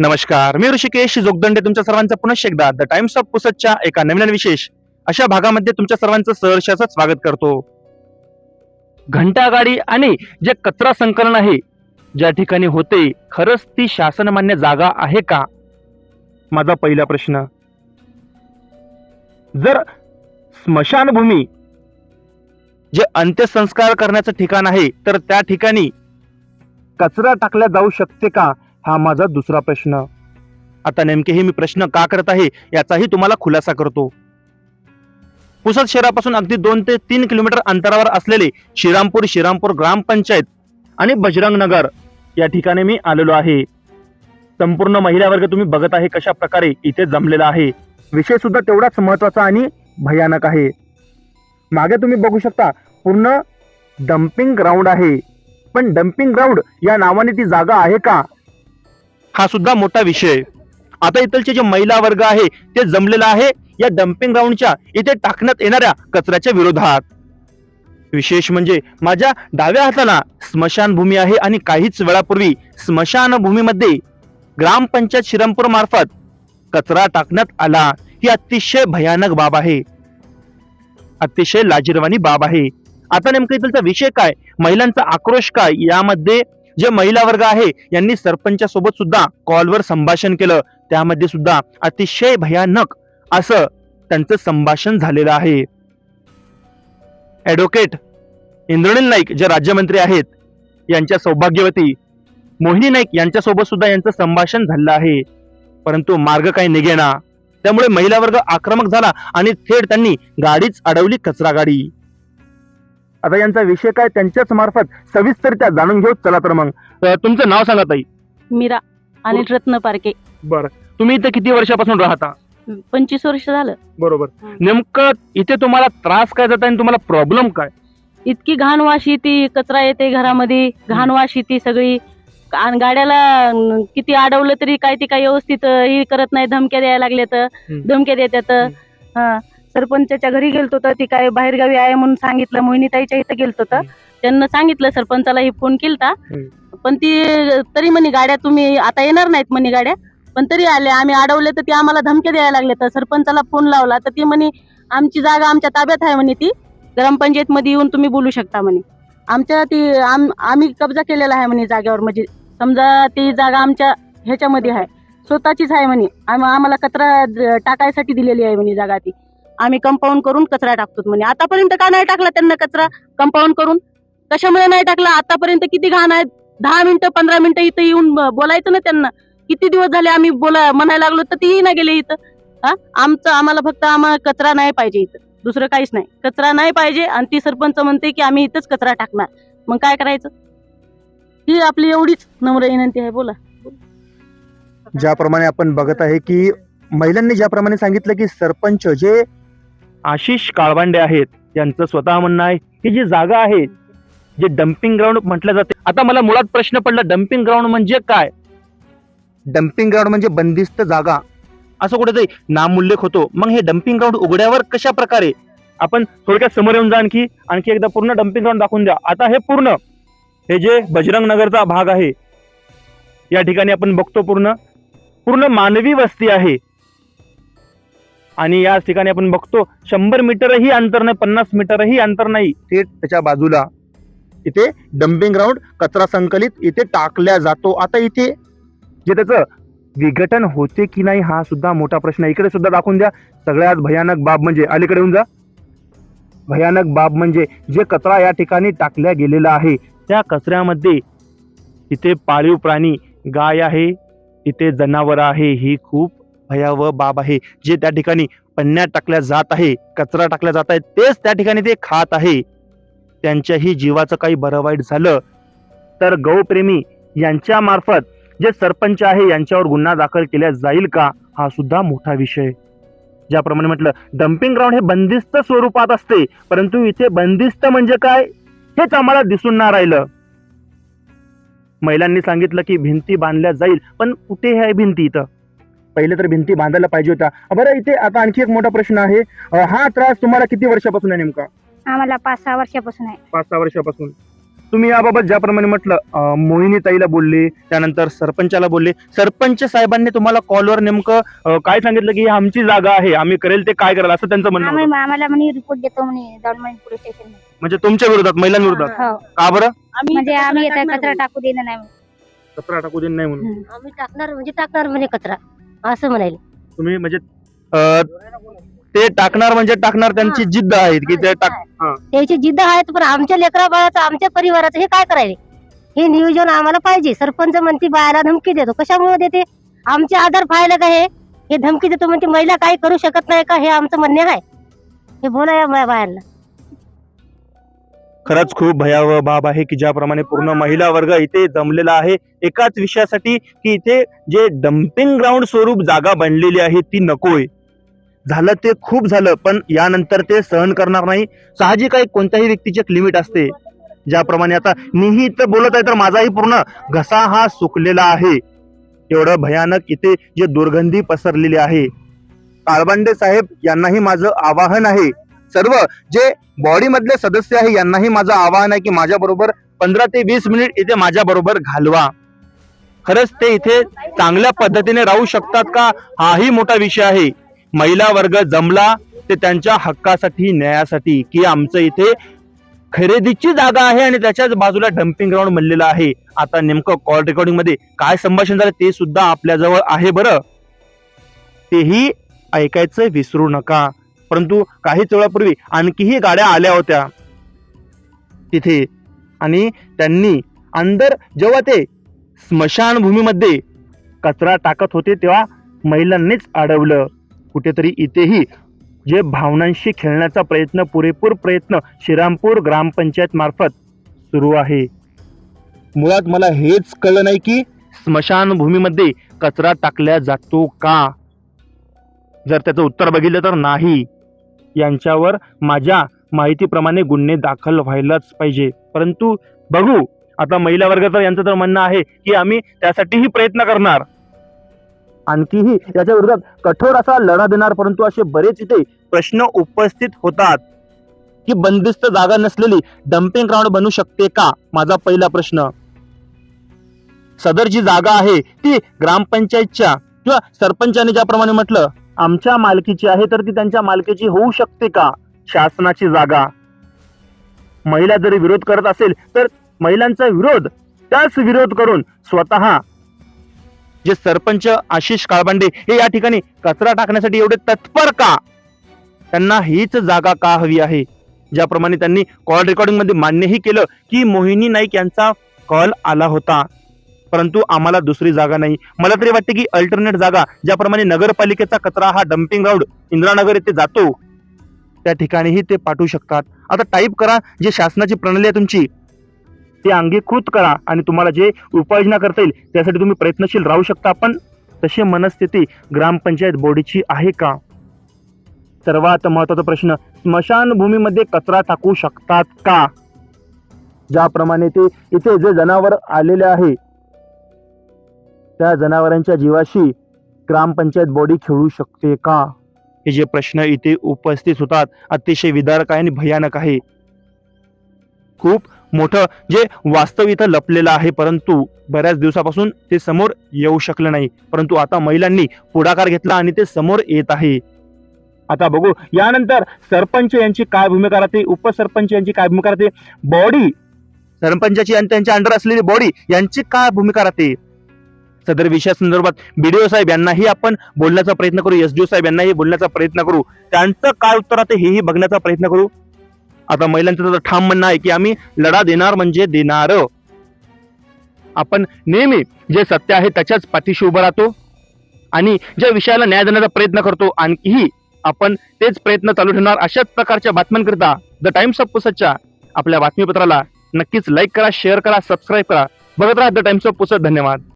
नमस्कार मी ऋषिकेश जोगदंडे तुमच्या सर्वांचं पुनश्च एकदा द टाइम्स ऑफ पुसतच्या एका नवीन विशेष अशा भागामध्ये तुमच्या सर्वांचं सहर्षाचं स्वागत करतो. घंटागाडी आणि जे कचरा संकलन आहे ज्या ठिकाणी होते खरंच ती शासनमान्य जागा आहे का? माझा पहिला प्रश्न. जर स्मशानभूमी जे अंत्यसंस्कार करण्याचं ठिकाण आहे तर त्या ठिकाणी कचरा टाकला जाऊ शकते का? हा माझा दुसरा प्रश्न. आता नेमके हे मी प्रश्न का करत आहे याचाही तुम्हाला खुलासा करतो. पुसद शहरापासून अगदी दोन ते तीन किलोमीटर अंतरावर असलेले श्रीरामपूर श्रीरामपूर ग्रामपंचायत आणि बजरंग नगर या ठिकाणी मी आलेलो आहे. संपूर्ण महिला वर्ग तुम्ही बघत आहे कशा प्रकारे इथे जमलेला आहे. विषय सुद्धा तेवढाच महत्त्वाचा आणि भयानक आहे. मागे तुम्ही बघू शकता पूर्ण डम्पिंग ग्राउंड आहे. पण डम्पिंग ग्राउंड या नावाने ती जागा आहे का? हा सुद्धा मोठा विषय. आता इथलचे जे महिला वर्ग आहे ते जमलेला आहे या डम्पिंग ग्राउंडच्या इथे टाकण्यात येणाऱ्या कचऱ्याच्या विरोधात. विशेष म्हणजे माझ्या डाव्या हाताला स्मशानभूमी आहे आणि काहीच वेळापूर्वी स्मशानभूमीमध्ये ग्रामपंचायत श्रीरामपूर मार्फत कचरा टाकण्यात आला ही अतिशय भयानक बाब आहे. अतिशय लाजीरवाणी बाब आहे. आता नेमकं इथलचा विषय काय? महिलांचा आक्रोश काय? यामध्ये जे महिला वर्ग आहे यांनी सरपंचासोबत सुद्धा कॉलवर संभाषण केलं. त्यामध्ये सुद्धा अतिशय भयानक असं त्यांचं संभाषण झालेलं आहे. ऍडव्होकेट इंद्रनील नाईक जे राज्यमंत्री आहेत यांच्या सौभाग्यवती मोहिनी नाईक यांच्यासोबत सुद्धा यांचं संभाषण झालं आहे. परंतु मार्ग काही निघेना. त्यामुळे महिला वर्ग आक्रमक झाला आणि थेट त्यांनी गाडीच अडवली कचरा गाडी आता यांचा विषय काय? त्यांच्याच मार्फत सविस्तर त्या जाणून घेऊ. चला तर मग. अ, तुमचं नाव सांगा ताई. मीरा अनिल रत्न पारके. बरं. तुम्ही इथे किती वर्षापासून राहता? पंचवीस वर्ष झालं. बरोबर. नेमकं इथे तुम्हाला त्रास काय जात आणि तुम्हाला प्रॉब्लेम काय? इतकी घाण वाश येते कचरा येते घरामध्ये. घाण वाश येते सगळी. आणि गाड्याला अं, किती अडवलं तरी काय ते काय व्यवस्थित अं, हे करत नाही. धमक्या द्यायला लागल्या तर हं. धमक्या देतात. हा. सरपंचाच्या घरी गेलतो तर ती काय बाहेरगावी आहे म्हणून सांगितलं. मोहिनीताईच्या इथं गेलतो तर. त्यांना सांगितलं सरपंचाला हे फोन केलता. पण ती तरी म्हणे गाड्या तुम्ही आता येणार नाहीत म्हणे गाड्या. पण तरी आले आम्ही अडवले तर ती आम्हाला धमक्या द्यायला लागले तर सरपंचाला फोन लावला तर ती म्हणे आमची जागा आमच्या ताब्यात आहे म्हणे ती. ग्रामपंचायत मध्ये येऊन तुम्ही बोलू शकता म्हणे. आमच्या ती आम- आम्ही कब्जा केलेला आहे म्हणे जागेवर. म्हणजे समजा ती जागा आमच्या ह्याच्यामध्ये आहे. स्वतःचीच आहे म्हणे. आम- आम्हाला कचरा टाकायसाठी दिलेली आहे म्हणे जागा ती. आम्ही कंपाऊंड करून कचरा टाकतो म्हणे. आतापर्यंत का नाही टाकला त्यांना कचरा? कंपाऊंड करून? कशामुळे नाही टाकला? आतापर्यंत किती घाण आहे दहा मिनिटं पंधरा मिनिटं इथं येऊन बोलायचं ना त्यांना. किती दिवस झाले आम्ही बोला म्हणायला लागलो तर तीही ना गेले इथं. हा? आमचं आम्हाला फक्त आम्हाला कचरा नाही पाहिजे इथं. दुसरं काहीच नाही. कचरा नाही पाहिजे आणि ती सरपंच म्हणते की आम्ही इथंच कचरा टाकणार. मग काय करायचं? ही आपली एवढीच नम्र विनंती आहे. बोला. ज्याप्रमाणे आपण बघत आहे की महिलांनी ज्याप्रमाणे सांगितलं की सरपंच जे आशिष काळबांडे आहेत. यांचं स्वतः म्हणणं आहे ही जी जागा आहे जे डम्पिंग ग्राउंड म्हटलं जाते. आता मला मुळात प्रश्न पडला डम्पिंग ग्राउंड म्हणजे काय? डम्पिंग ग्राउंड म्हणजे बंदिस्त जागा. असं कुठेतरी नामोल्लेख होतो. मग हे डम्पिंग ग्राउंड उघड्यावर कशा प्रकारे? आपण थोडक्यात समोर येऊन जा आणखी आणखी एकदा पूर्ण डम्पिंग ग्राउंड दाखवून द्या. आता हे पूर्ण हे जे बजरंग नगरचा भाग आहे या ठिकाणी आपण बघतो पूर्ण. पूर्ण मानवी वस्ती आहे. आणि या ठिकाणी आपण बघतो शंभर मीटरही अंतर नाही पन्नास मीटरही अंतर नाही. थेट त्याच्या बाजूला इथे डम्पिंग ग्राउंड कचरा संकलित इथे टाकल्या जातो. आता इथे जे त्याचं विघटन होते की नाही हा सुद्धा मोठा प्रश्न आहे. इकडे सुद्धा दाखवून द्या. सगळ्यात भयानक बाब म्हणजे अलीकडे येऊन जा. भयानक बाब म्हणजे जे कचरा या ठिकाणी टाकल्या गेलेला आहे. त्या कचऱ्यामध्ये इथे पाळीव प्राणी गाय आहे. तिथे जनावर आहे. ही खूप भयावह बाब आहे. जे त्या ठिकाणी पन्न्या टाकल्या जात आहे कचरा टाकल्या जात आहे तेच त्या ठिकाणी ते खात आहे. त्यांच्याही जीवाचं काही बरं वाईट झालं तर गौप्रेमी यांच्या मार्फत जे सरपंच आहे यांच्यावर गुन्हा दाखल केला जाईल का? हा सुद्धा मोठा विषय. ज्याप्रमाणे म्हटलं डम्पिंग ग्राउंड हे बंदिस्त स्वरूपात असते परंतु इथे बंदिस्त म्हणजे काय? हेच आम्हाला दिसून ना राहिलं. महिलांनी सांगितलं की भिंती बांधल्या जाईल पण कुठे आहे भिंती इथं? पहिले तर भिंती बांधायला पाहिजे होत्या. बरं इथे आता आणखी एक मोठा प्रश्न आहे. अं, हा त्रास तुम्हाला किती वर्षापासून आहे नेमका? आम्हाला पाच सहा वर्षापासून आहे. पाच सहा वर्षापासून. तुम्ही याबाबत ज्याप्रमाणे म्हटलं अं, मोहिनी ताईला बोलले त्यानंतर सरपंचाला बोलले. सरपंच साहेबांनी तुम्हाला कॉलवर नेमकं अं, काय सांगितलं की ही आमची जागा आहे आम्ही करेल ते काय कराल असं त्यांचं म्हणणं आम्ही. आम्हाला म्हणे रिपोर्ट देतो म्हणे दौंडमणी पोलीस स्टेशन म्हणजे तुमच्या विरोधात महिलांविरोधात? हो. का बरं? आम्ही म्हणजे आम्ही कचरा येतात टाकणार कचरा टाकू देणार नाही कचरा टाकू देत नाही म्हणून. आम्ही टाकणार म्हणजे टाकणार म्हणे कचरा. असं म्हणाले तुम्ही म्हणजे अं, ते टाकणार म्हणजे टाकणार त्यांची जिद्द आहे की ते टाक हा. त्याची जिद्द आहेत पण आमच्या लेकरा बाळाचं आमच्या परिवाराचं हे काय करायले? हे नियोजन आम्हाला पाहिजे. सरपंच म्हणते बायाला धमकी देतो. कशामुळे देते? आमचे आधार पाहायला का हे? हे धमकी देतो म्हणते महिला काही करू शकत नाही का? हे आमचं म्हणणे आहे. हे बोला या बाया- बायांना खरंच खूप भयावह बाब आहे की ज्याप्रमाणे पूर्ण महिला वर्ग इथे जमलेला आहे. एकाच विषयासाठी की इथे जे डम्पिंग ग्राउंड स्वरूप जागा बनलेली आहे ती नकोय. झालं ते खूप झालं पण यानंतर ते सहन करणार नाही. साहजिक आहे कोणत्याही व्यक्तीची एक लिमिट असते. ज्याप्रमाणे आता मीही इथं बोलत आहे तर माझाही पूर्ण घसा हा सुकलेला आहे. एवढं भयानक इथे जे दुर्गंधी पसरलेली आहे. काळबांडे साहेब यांनाही माझं आवाहन आहे. सर्व जे बॉडी मधले सदस्य आहे यांनाही माझं आवाहन आहे की माझ्या बरोबर पंधरा ते वीस मिनिट इथे माझ्या बरोबर घालवा. खरंच ते इथे चांगल्या पद्धतीने राहू शकतात का? हाही मोठा विषय आहे. महिला वर्ग जमला ते त्यांच्या हक्कासाठी न्यायासाठी की आमचं इथे खरेदीची जागा आहे आणि त्याच्याच बाजूला डम्पिंग ग्राउंड म्हणलेलं आहे. आता नेमकं कॉल रेकॉर्डिंगमध्ये काय संभाषण झालं ते सुद्धा आपल्याजवळ आहे बरं. तेही ऐकायचं विसरू नका. परंतु काहीच वेळापूर्वी आणखीही गाड्या आल्या होत्या. तिथे आणि त्यांनी अंदर जेव्हा ते स्मशानभूमीमध्ये कचरा टाकत होते तेव्हा महिलांनीच अडवलं. कुठेतरी इथेही जे भावनांशी खेळण्याचा प्रयत्न पुरेपूर प्रयत्न श्रीरामपूर ग्रामपंचायत मार्फत सुरू आहे. मुळात मला हेच कळलं नाही की स्मशानभूमीमध्ये कचरा टाकला जातो का? जर त्याचं उत्तर बघितलं तर नाही. यांच्यावर माझ्या माहितीप्रमाणे गुन्हे दाखल व्हायलाच पाहिजे. परंतु बघू आता महिला वर्ग तर यांचं तर म्हणणं आहे की आम्ही त्यासाठीही प्रयत्न करणार. आणखीही याच्या विरोधात कठोर असा लढा देणार परंतु असे बरेच इथे प्रश्न उपस्थित होतात. की बंदिस्त जागा नसलेली डम्पिंग ग्राउंड बनू शकते का? माझा पहिला प्रश्न. सदर जी जागा आहे ती ग्रामपंचायतच्या किंवा सरपंचाने ज्याप्रमाणे म्हटलं आमच्या मालकीची आहे तर ती त्यांच्या मालकीची होऊ शकते का? शासनाची जागा. महिला जरी विरोध करत असेल तर महिलांचा विरोध त्याच विरोध करून स्वतः जे सरपंच आशिष काळबांडे हे या ठिकाणी कचरा टाकण्यासाठी एवढे तत्पर का? त्यांना हीच जागा का हवी आहे? ज्याप्रमाणे त्यांनी कॉल रेकॉर्डिंगमध्ये मान्यही केलं की मोहिनी नाईक यांचा कॉल आला होता. परंतु आम्हाला दुसरी जागा नाही. मला तरी वाटते की अल्टरनेट जागा ज्याप्रमाणे नगरपालिकेचा कचरा हा डम्पिंग ग्राउंड इंद्रानगर येथे जातो त्या ठिकाणीही ते पाठवू शकतात. आता टाईप करा जे शासनाची प्रणाली आहे तुमची ती अंगीकृत करा आणि तुम्हाला जे उपाययोजना करता येईल त्यासाठी तुम्ही प्रयत्नशील राहू शकता पण तशी मनस्थिती ग्रामपंचायत बॉडीची आहे का? सर्वात महत्त्वाचा प्रश्न स्मशानभूमीमध्ये कचरा टाकू शकतात का? ज्याप्रमाणे ते इथे जे जनावर आलेले आहे त्या जनावरांच्या जीवाशी ग्रामपंचायत बॉडी खेळू शकते का? हे जे प्रश्न इथे उपस्थित होतात अतिशय विदारक आहे आणि भयानक आहे. खूप मोठं जे वास्तव इथं लपलेलं आहे परंतु बऱ्याच दिवसापासून ते समोर येऊ शकलं नाही. परंतु आता महिलांनी पुढाकार घेतला आणि ते समोर येत आहे. आता बघू यानंतर सरपंच यांची काय भूमिका राहते उपसरपंच यांची काय भूमिका राहते बॉडी सरपंचाची आणि त्यांच्या अंडर असलेली बॉडी यांची काय भूमिका राहते? सदर विषया संदर्भात बीडीओ साहेब यांनाही आपण बोलण्याचा प्रयत्न करू एसडीओ साहेब यांनाही बोलण्याचा प्रयत्न करू. त्यांचं काय उत्तर राहते हेही बघण्याचा प्रयत्न करू. आता महिलांचं तर ठाम म्हणणं आहे की आम्ही लढा देणार म्हणजे देणार. आपण नेहमी जे सत्य आहे त्याच्याच पाठीशी उभं राहतो आणि ज्या विषयाला न्याय देण्याचा प्रयत्न करतो आणखीही आपण तेच प्रयत्न चालू ठेवणार. अशाच प्रकारच्या बातम्यांकरिता द टाइम्स ऑफ पुसदच्या आपल्या बातमीपत्राला नक्कीच लाईक करा शेअर करा सबस्क्राईब करा. बघत राहा द टाइम्स ऑफ पुसद धन्यवाद.